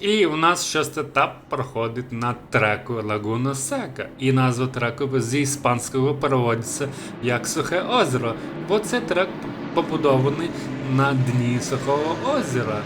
І у нас шостий етап проходить на треку Лагуна Сека. І назва треку з іспанського переводиться як Сухе озеро, бо цей трек побудований на дні сухого озера.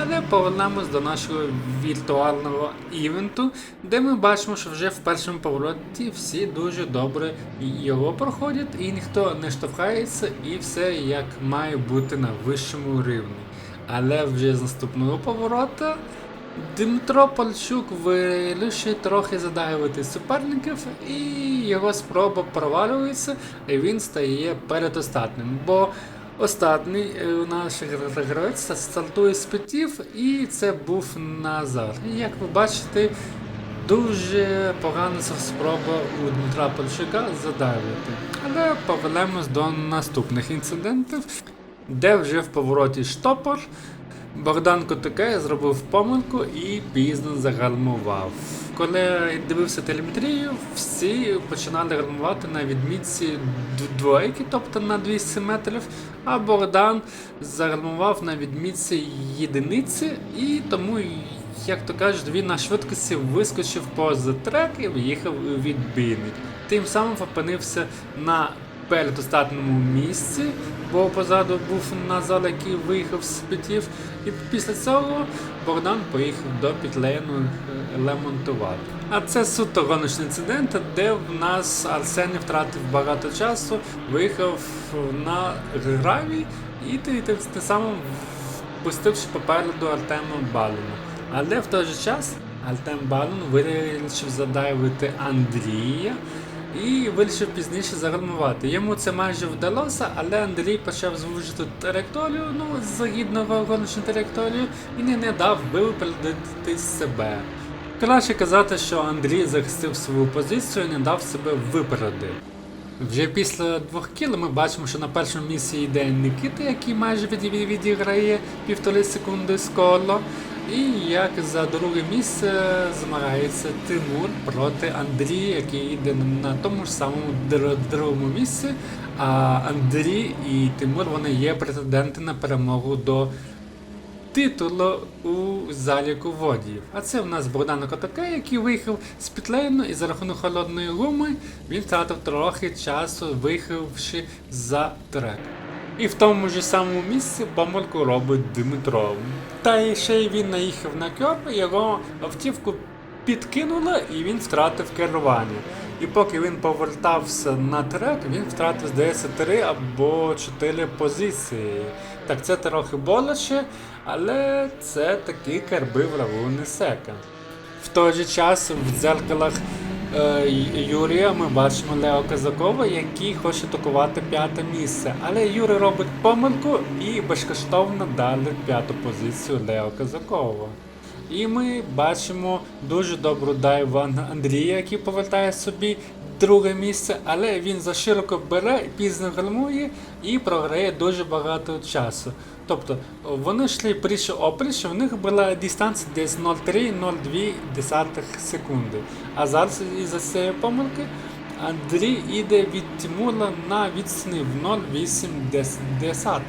Але повернемось до нашого віртуального івенту, де ми бачимо, що вже в першому повороті всі дуже добре його проходять, і ніхто не штовхається, і все як має бути на вищому рівні. Але вже з наступного поворота Дмитро Польчук вирішує трохи задаювати суперників, і його спроба провалюється, і він стає передостатнім. Бо Останній е, у наших гравець стартує з п'ятів, і це був Назар. І як ви бачите, дуже погана спроба у Дмитра Польщука задавити. Але повернемось до наступних інцидентів, де вже в повороті штопор Богдан Котикей зробив помилку і пізно загальмував. Коли дивився телеметрію, всі починали гальмувати на відмітці д- двойки, тобто на 200 метрів, а Богдан загальмував на відмітці єдиниці, і тому, як то кажуть, він на швидкості вискочив поза трек і в'їхав у відбійник. Тим самим опинився на передостатньому місці, бо позаду був Назар, який виїхав з п'ятів. І після цього Богдан поїхав до підлейну е, лемонтувати. А це суто гоночний інцидент, де в нас Арсеній втратив багато часу, виїхав на гравій і ти- ти- тим самим пустивши попереду Артема Балуна. Але в той же час Артем Балун вирішив задавити Андрія і вирішив пізніше загальмувати. Йому це майже вдалося, але Андрій почав звужити траєкторію, ну, загідно гоночну траєкторію, і не, дав випередити себе. Краще казати, що Андрій захистив свою позицію і не дав себе випередити. Вже після двох кіл ми бачимо, що на першому місці йде Нікіта, який майже від- від- відіграє півтори секунди з коло. І як за друге місце змагається Тимур проти Андрія, який йде на тому ж самому другому місці. А Андрій і Тимур вони є претенденти на перемогу до титулу у заліку водіїв. А це в нас Богдан Котака, який виїхав з підлейну і за рахунок холодної гуми він втратив трохи часу, виїхавши за трек. І в тому ж самому місці помилку робить Дмитро. Та ще й він наїхав на кьоп, його автівку підкинуло і він втратив керування. І поки він повертався на трек, він втратив, здається, 3 або 4 позиції. Так це трохи боляче, але це такі карби врагу не сека. В той же час в дзеркалах Юрія ми бачимо Лео Казакова, який хоче атакувати п'яте місце. Але Юрій робить помилку і безкоштовно дали п'яту позицію Лео Казакова. І ми бачимо дуже добру дайву Андрія, який повертає собі друге місце, але він зашироко бере, пізно гальмує і програє дуже багато часу. Тобто вони йшли пріч опріч, в них була дистанція десь 0,3-0,2 секунди. А зараз із-за цієї помилки Андрій йде від Тимура на відстані в 0,8.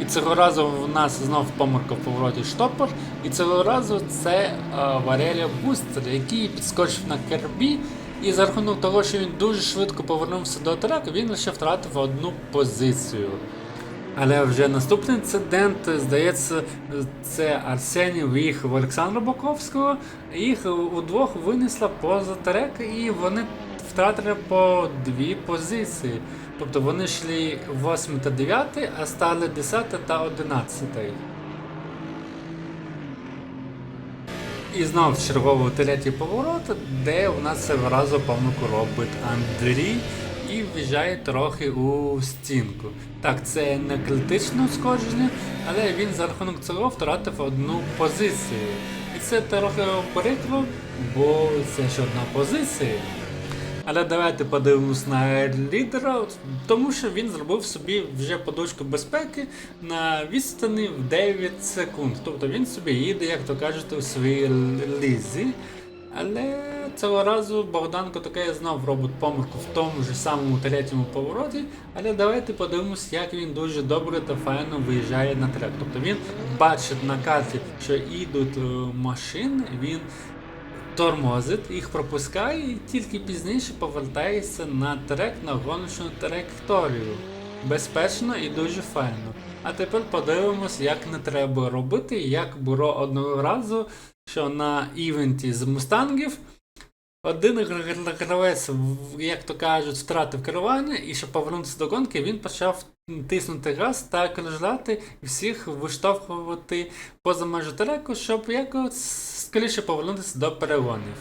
І цього разу в нас знов помилка в повороті штопор. І цього разу це е, Валерія Бустер, який підскочив на кербі. І за рахунок того, що він дуже швидко повернувся до треку, він лише втратив одну позицію. Але вже наступний інцидент, здається, це Арсеній виїхав Олександра Боковського, їх удвох винесла поза трек, і вони втратили по дві позиції. Тобто вони йшли 8 та 9, а стали 10 та 11. І знов черговий третій поворот, де у нас цього разу помилку робить Андрій і в'їжджає трохи у стінку. Так, це не критичне ускорження, але він за рахунок цього втратив одну позицію. І це трохи прикро, бо це ще одна позиція. Але давайте подивимось на лідера, тому що він зробив собі вже подушку безпеки на відстані в 9 секунд. Тобто він собі їде, як то кажуть, у своїй лізі. Але цього разу Богданко таке знов робить помилку в тому ж самому третьому повороті. Але давайте подивимось, як він дуже добре та файно виїжджає на трек. Тобто він бачить на карті, що йдуть е, машини, він тормозить, їх пропускає і тільки пізніше повертається на трек на гоночну траєкторію. Безпечно і дуже файно. А тепер подивимось, як не треба робити, як було одного разу, що на івенті з мустангів один гр- гр- гравець, як то кажуть, втратив керування, і щоб повернутися до гонки, він почав тиснути газ та кружляти всіх виштовхувати поза межу треку, щоб якось скоріше повернутися до перегонів.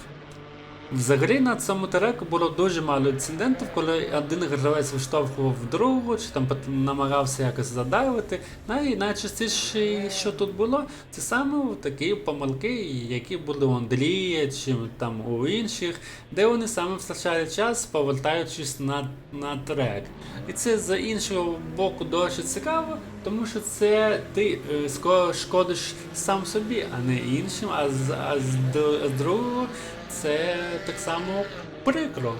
Взагалі на цьому треку було дуже мало інцидентів, коли один гравець виштовхував другого, чи там намагався якось задавити. Най- найчастіше, що тут було, це саме такі помилки, які були у Андрія чи там у інших, де вони саме втрачали час, повертаючись на, на трек. І це з іншого боку дуже цікаво, тому що це ти е, шкодиш сам собі, а не іншим, а з, а з, д- з другого це так само прикро.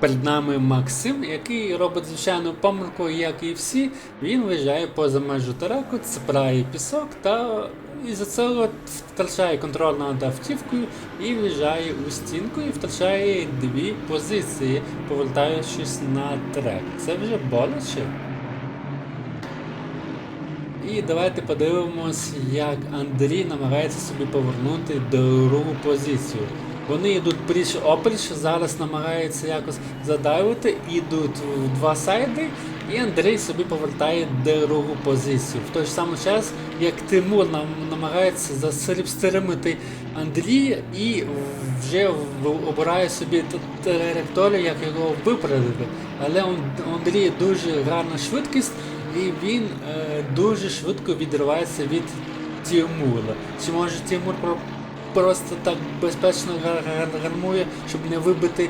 Перед нами Максим, який робить звичайну помилку, як і всі. Він виїжджає поза межу треку, цепляє пісок та із-за цього втрачає контроль над автівкою і виїжджає у стінку і втрачає дві позиції, повертаючись на трек. Це вже боляче. І давайте подивимось, як Андрій намагається собі повернути другу позицію. Вони йдуть пліч опліч, зараз намагаються якось задавити, йдуть в два сайди, і Андрій собі повертає другу позицію. В той ж самий час, як Тимур нам намагається застрімити Андрія і вже обирає собі траєкторію, як його виправити. Але Андрія дуже гарна швидкість, і він е, дуже швидко відривається від Тимура. Чи може Тимур просто так безпечно гар- гар- гармує, щоб не вибити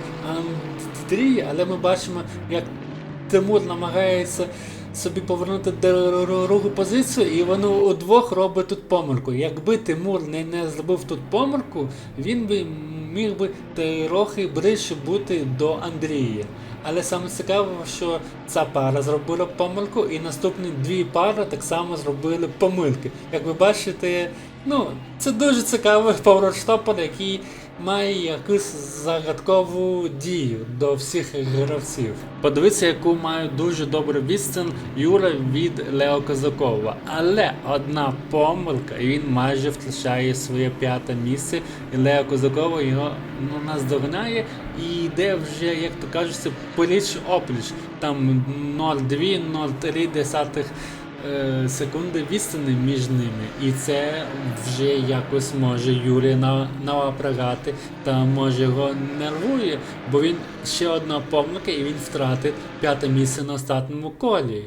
Андрія, але ми бачимо, як Тимур намагається собі повернути другу позицію, і вони удвох робить тут помилку. Якби Тимур не, не зробив тут помилку, він би міг би трохи ближче бути до Андрія. Але саме цікаво, що ця пара зробила помилку, і наступні дві пари так само зробили помилки. Як ви бачите, ну це дуже цікавий поворот-штопор, який має якусь загадкову дію до всіх гравців. Подивіться, яку має дуже добру відстань Юра від Лео Козакова. Але одна помилка, і він майже втрачає своє п'яте місце. І Лео Козакова його ну, наздогнає і йде вже, як то кажеться, поліч опліч. Там 0,2-0,3 десятих е, секунди відстані між ними, і це вже якось може Юрія на, та може його нервує, бо він ще одна помилка і він втратить п'яте місце на остатньому колі.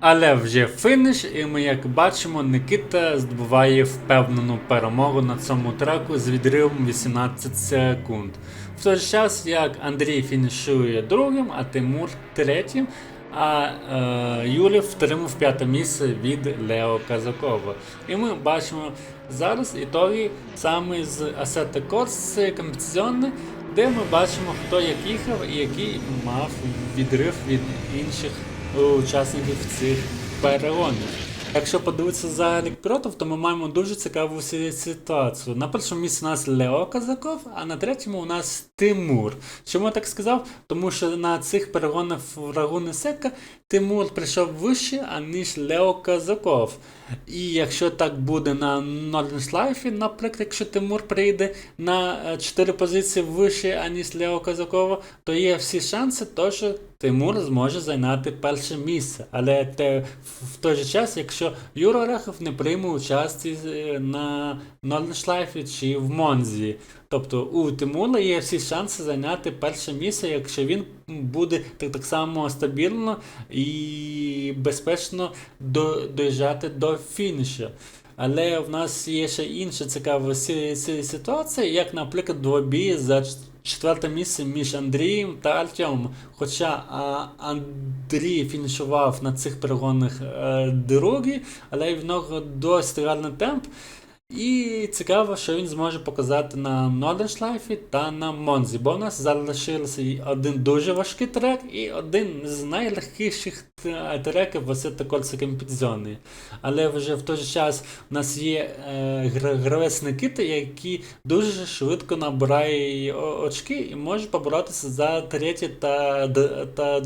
Але вже фініш, і ми як бачимо, Никита здобуває впевнену перемогу на цьому треку з відривом 18 секунд. В той час, як Андрій фінішує другим, а Тимур третім, а е, Юрій втримав п'яте місце від Лео Казакова. І ми бачимо зараз ітоги саме з Асета Корс компетиціонне, де ми бачимо, хто як їхав і який мав відрив від інших учасників цих перегонів. Якщо подивитися за рік пілотів, то ми маємо дуже цікаву ситуацію. На першому місці у нас Лео Казаков, а на третьому у нас Тимур. Чому я так сказав? Тому що на цих перегонах врагу Несека Сека Тимур прийшов вище, аніж Лео Казаков. І якщо так буде на Life, наприклад, якщо Тимур прийде на 4 позиції вище, аніж Лео Казакова, то є всі шанси, то, що Тимур зможе зайняти перше місце. Але те, в той же час, якщо Юра Орехов не прийме участь е, на Life чи в Монзі. Тобто у Тимура є всі шанси зайняти перше місце, якщо він буде так, так само стабільно і безпечно до, доїжджати до фінішу. Але в нас є ще інша цікава ситуація, як, наприклад, двобій за четверте місце між Андрієм та Артемом. Хоча Андрій фінішував на цих перегонах е, другий, але в нього досить гарний темп. І цікаво, що він зможе показати на Норденшлайфі та на Монзі, бо у нас залишився один дуже важкий трек і один з найлегкіших т- треків оце також композиціони. Але вже в той же час у нас є е, гра- гравець Никита, який дуже швидко набирає очки і може поборотися за третє та, та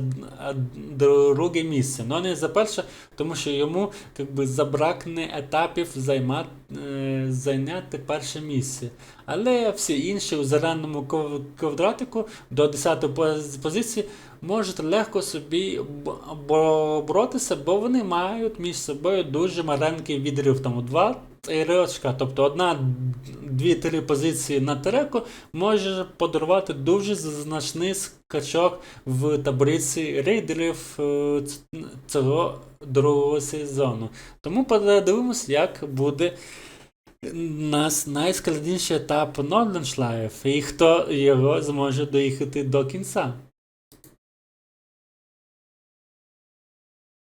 друге місце. Ну не за перше, тому що йому как би, забракне етапів займати, е, зайняти перше місце. Але всі інші у зеленому квадратику до 10 пози- позиції можуть легко собі боротися, бо вони мають між собою дуже маленький відрив, тому 2 3 очка. Тобто одна, дві, три позиції на треку може подарувати дуже значний скачок в таблиці рейдерів е, цього другого сезону. Тому подивимось, як буде нас найскладніший етап Норденшлайф і хто його зможе доїхати до кінця.